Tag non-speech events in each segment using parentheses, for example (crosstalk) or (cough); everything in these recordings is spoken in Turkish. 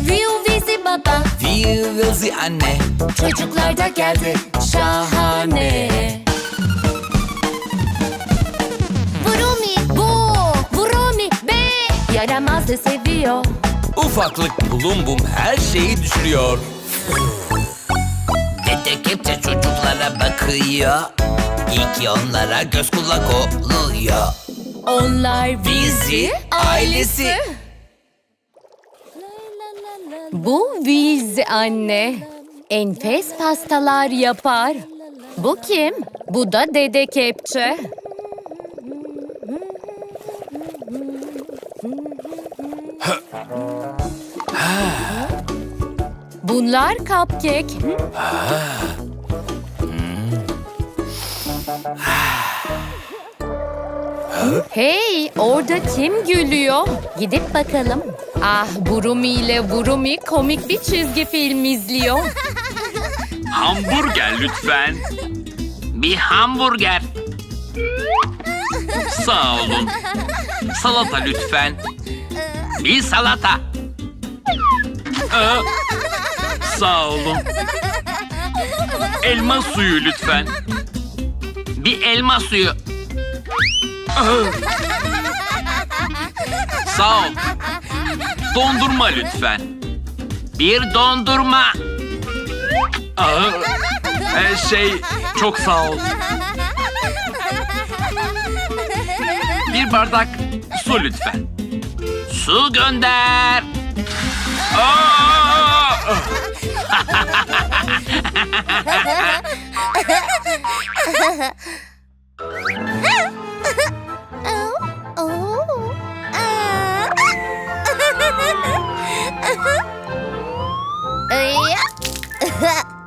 Viu vizi baba. Vivi anne. Çocuklar da geldi. Şahane. Vurumi bu Vurumi be. Yaramazı seviyor. Ufaklık bulum bum her şeyi düşürüyor. Dede kepçe çocuklara bakıyor. İyi ki onlara göz kulak oluyor. Onlar Vizi ailesi. Bu Viz anne. Enfes pastalar yapar. Bu kim? Bu da Dede Kepçe. Bunlar cupcake. Hey, orada kim gülüyor? Gidip bakalım. Ah, Burumi ile Burumi komik bir çizgi film izliyor. Hamburger lütfen. Bir hamburger. Sağ olun. Salata lütfen. Bir salata. Ee, sağ olun. Elma suyu lütfen. Bir elma suyu. Ee, sağ ol. Dondurma lütfen. Bir dondurma. Aa, e, şey çok sağ ol. Bir bardak su lütfen. Su gönder. Aa! (laughs)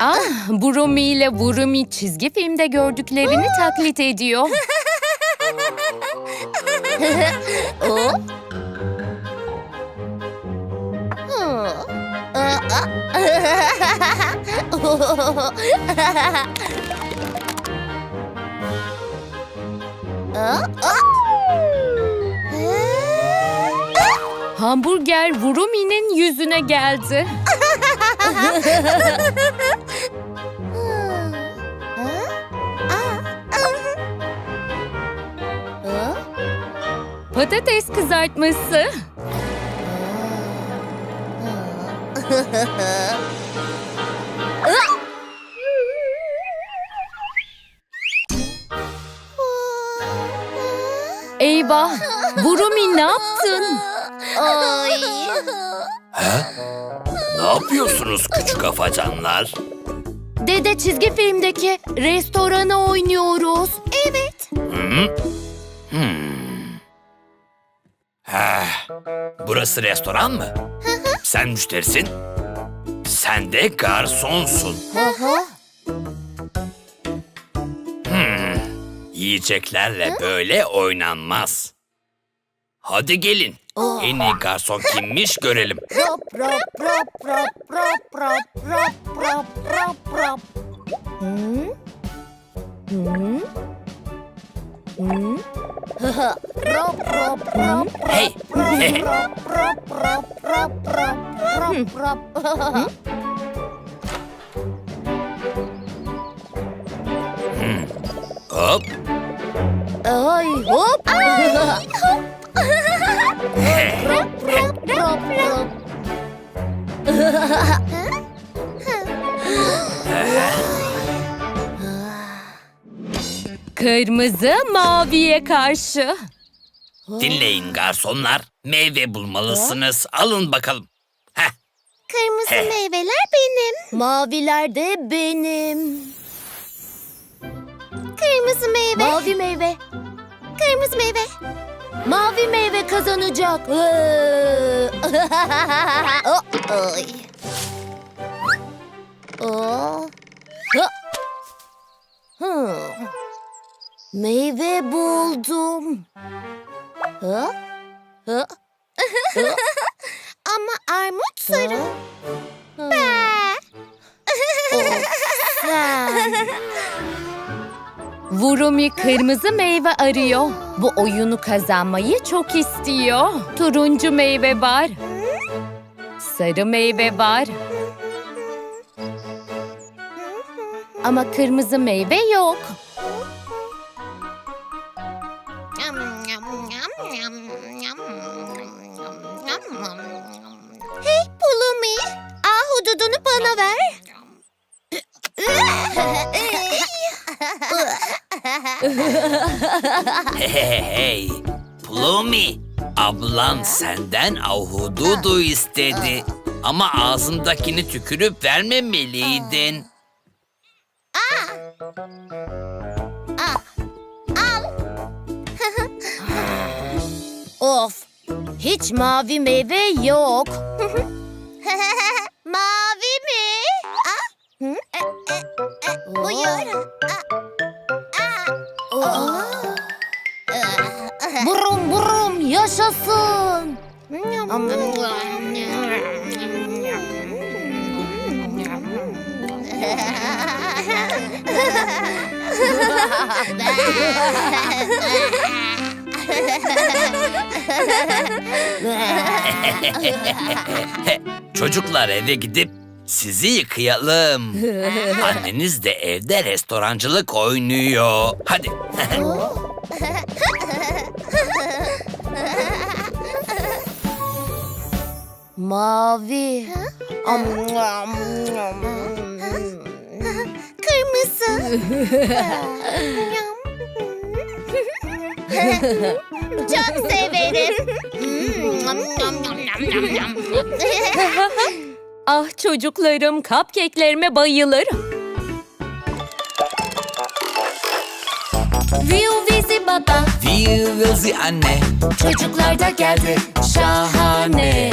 Ah, Burumi ile Burumi çizgi filmde gördüklerini taklit ediyor. (laughs) Hamburger Vurumi'nin yüzüne geldi. (laughs) Patates kızartması. Eyvah! Burumi ne yaptın? Ne yapıyorsunuz küçük afacanlar? Dede çizgi filmdeki restoranı oynuyoruz. Evet. Heh, burası restoran mı? Sen müşterisin. Sen de garsonsun. Yiyeceklerle böyle oynanmaz. Hadi gelin. En iyi garson kimmiş görelim. Hey, hey, hop. Ay hop. Kırmızı maviye karşı. Dinleyin garsonlar. Meyve bulmalısınız. Alın bakalım. Heh, Kırmızı He. meyveler benim. Maviler de benim. Kırmızı meyve. Mavi meyve. Kırmızı meyve. Mavi meyve kazanacak. (laughs) Oh, ay. Oh. Meyve buldum. Ha? Ha? (laughs) Ama armut sarı. (laughs) Vurumi kırmızı meyve arıyor. Bu oyunu kazanmayı çok istiyor. Turuncu meyve var. Sarı meyve var. Ama kırmızı meyve yok. Ahududunu bana ver. Hey hey Plumi ablan senden ahududu istedi. Ama ağzındakini tükürüp vermemeliydin. Of, hiç mavi meyve yok. (laughs) mavi mi? Ah, hı? E, e, e, Buyur. Burum burum yaşasın. Çocuklar eve gidip sizi yıkayalım. (laughs) Anneniz de evde restorancılık oynuyor. Hadi. (laughs) Mavi. Kırmızı. (laughs) Çok severim. (laughs) Ah çocuklarım, cupcake'lerime bayılır. Viu vizi baba, Vivi anne. çocuklar da geldi. Şahane.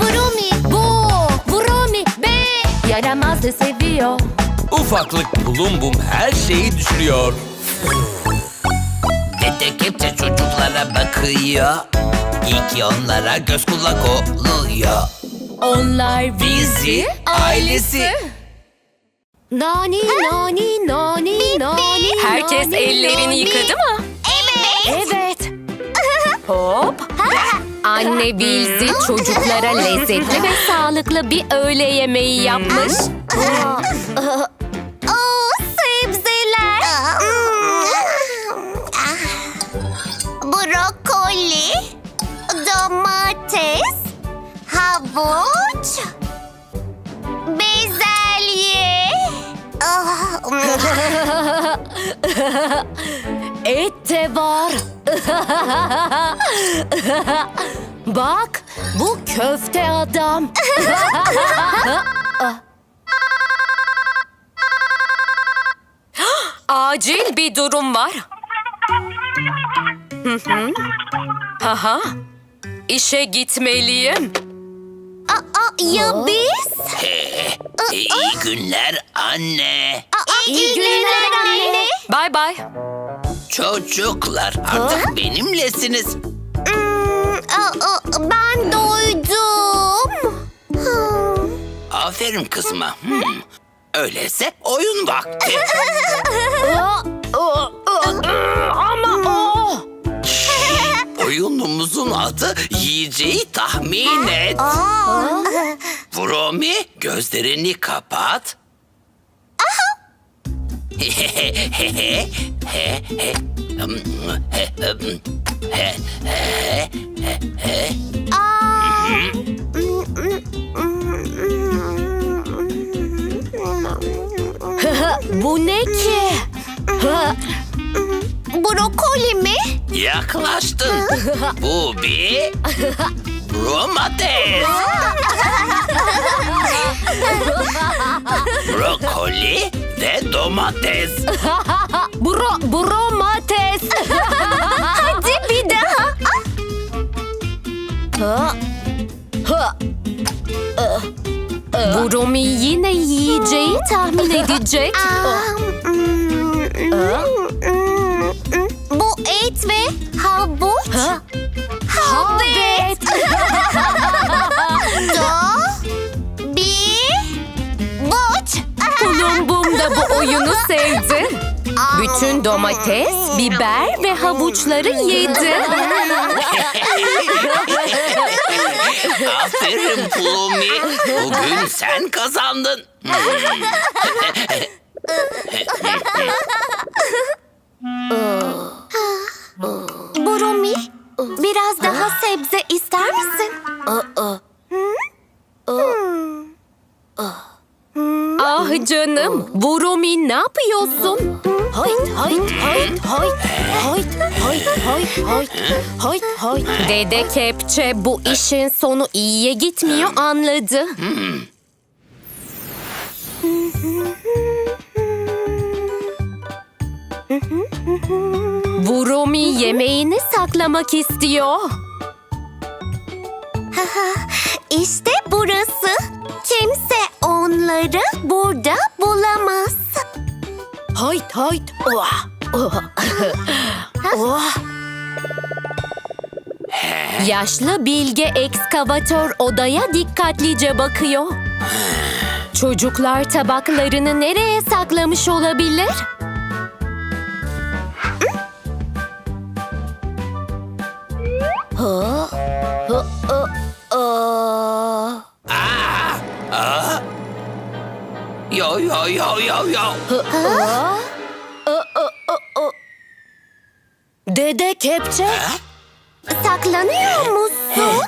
Burumi. Bu, Vroni, be. Yaramazı seviyor. Ufaklık bulum bum her şeyi düşürüyor. Çocuklara bakıyor. İyi ki onlara göz kulak oluyor. Onlar Bizi ailesi. Nani, nani, nani, nani. Herkes nani, ellerini nani. yıkadı mı? Evet. Evet. (laughs) Hop. Anne Bilzi çocuklara lezzetli ve sağlıklı bir öğle yemeği yapmış. Havuç, bezelye. (laughs) Et de var. (laughs) Bak bu köfte adam. (laughs) Acil bir durum var. Hı hı. Haha. İşe gitmeliyim. Ya biz? İyi günler anne. İyi günler anne. Bay bay. Çocuklar artık benimlesiniz. Hmm, ben doydum. Aferin kızıma. Hmm. Öyleyse oyun vakti. (laughs) Ama. Oyunumuzun adı yiyeceği tahmin et. Aa, Vromi gözlerini kapat. (laughs) Bu ne ki? Brokoli mi? Yaklaştın. Bu bir domates. Brokoli ve domates. Bro, bromates. Hadi bir daha. Burumi yine yiyeceği tahmin edecek. Aa, hmm, hmm, Bütün domates, biber ve havuçları yedi. Aferin Plumi. Bugün sen kazandın. Burumi, biraz daha sebze ister misin? Ah canım, Burumi ne yapıyorsun? Hayt, hayt, hayt, hayt, hayt, hayt, hayt, hayt, hayt, hayt. Dede Kepçe bu işin sonu iyiye gitmiyor anladı. Burumi yemeğini saklamak istiyor. İşte burası. Kimse onları burada bulamaz. Hayt hayt. Oh. Oh. Yaşlı bilge ekskavatör odaya dikkatlice bakıyor. Çocuklar tabaklarını nereye saklamış olabilir? Yo yo yo yo yo. Dede Kepçe. Saklanıyor musun?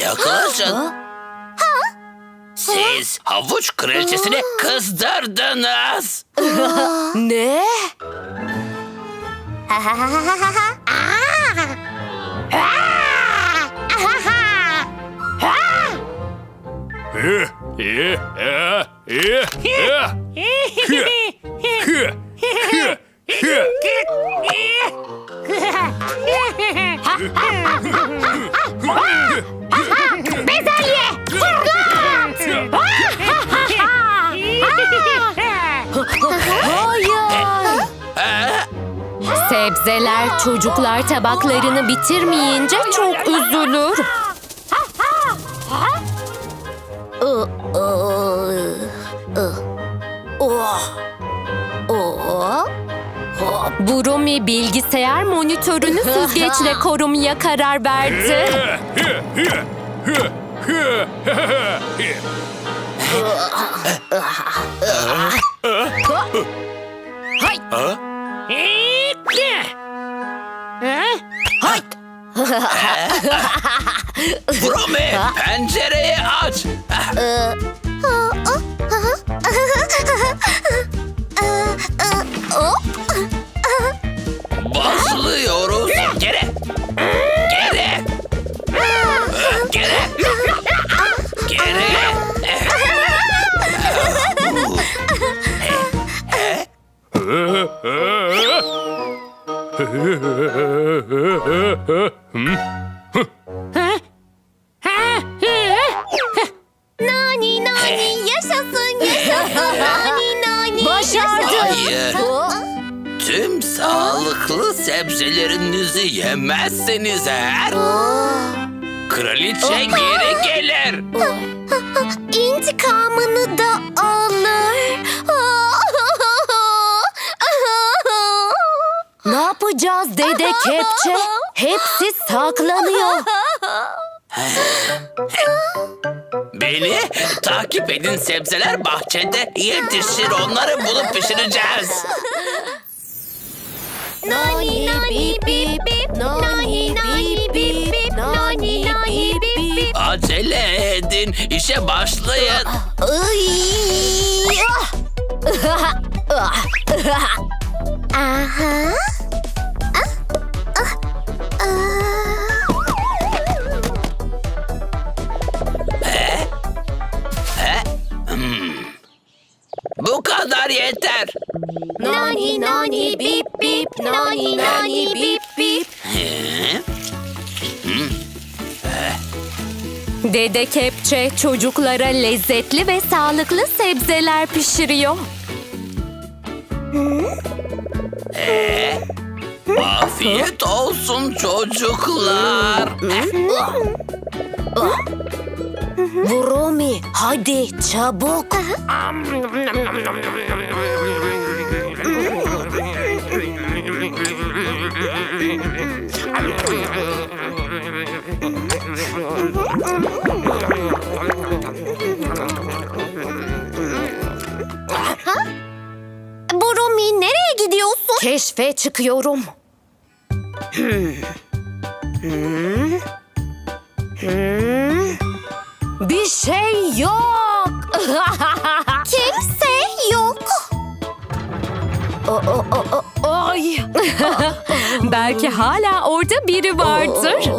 Yaklaşın. Siz havuç kraliçesini kızdırdınız. Ne? Çocuklar tabaklarını bitirmeyince çok üzülür. Burumi bilgisayar monitörünü süzgeçle (laughs) korumaya karar verdi. Bromi (laughs) pencereyi aç. Ee, sağlıklı sebzelerinizi yemezseniz eğer kraliçe geri gelir. İntikamını da alır. Ne yapacağız dede kepçe? Hepsi saklanıyor. Beni takip edin sebzeler bahçede yetişir onları bulup pişireceğiz. Nani nani bip bip nani nani bip bip nani nani bip bip. Acele edin işe başlayın. Ay! Aha. Ah, ah, ah. Bu kadar yeter. Nani nani bip bip nani nani bip bip. Dede kepçe çocuklara lezzetli ve sağlıklı sebzeler pişiriyor. Afiyet olsun çocuklar. Burumi hadi çabuk. Burumi nereye gidiyorsun? Keşfe çıkıyorum. Bir şey yok. (laughs) Ay. Belki hala orada biri vardır.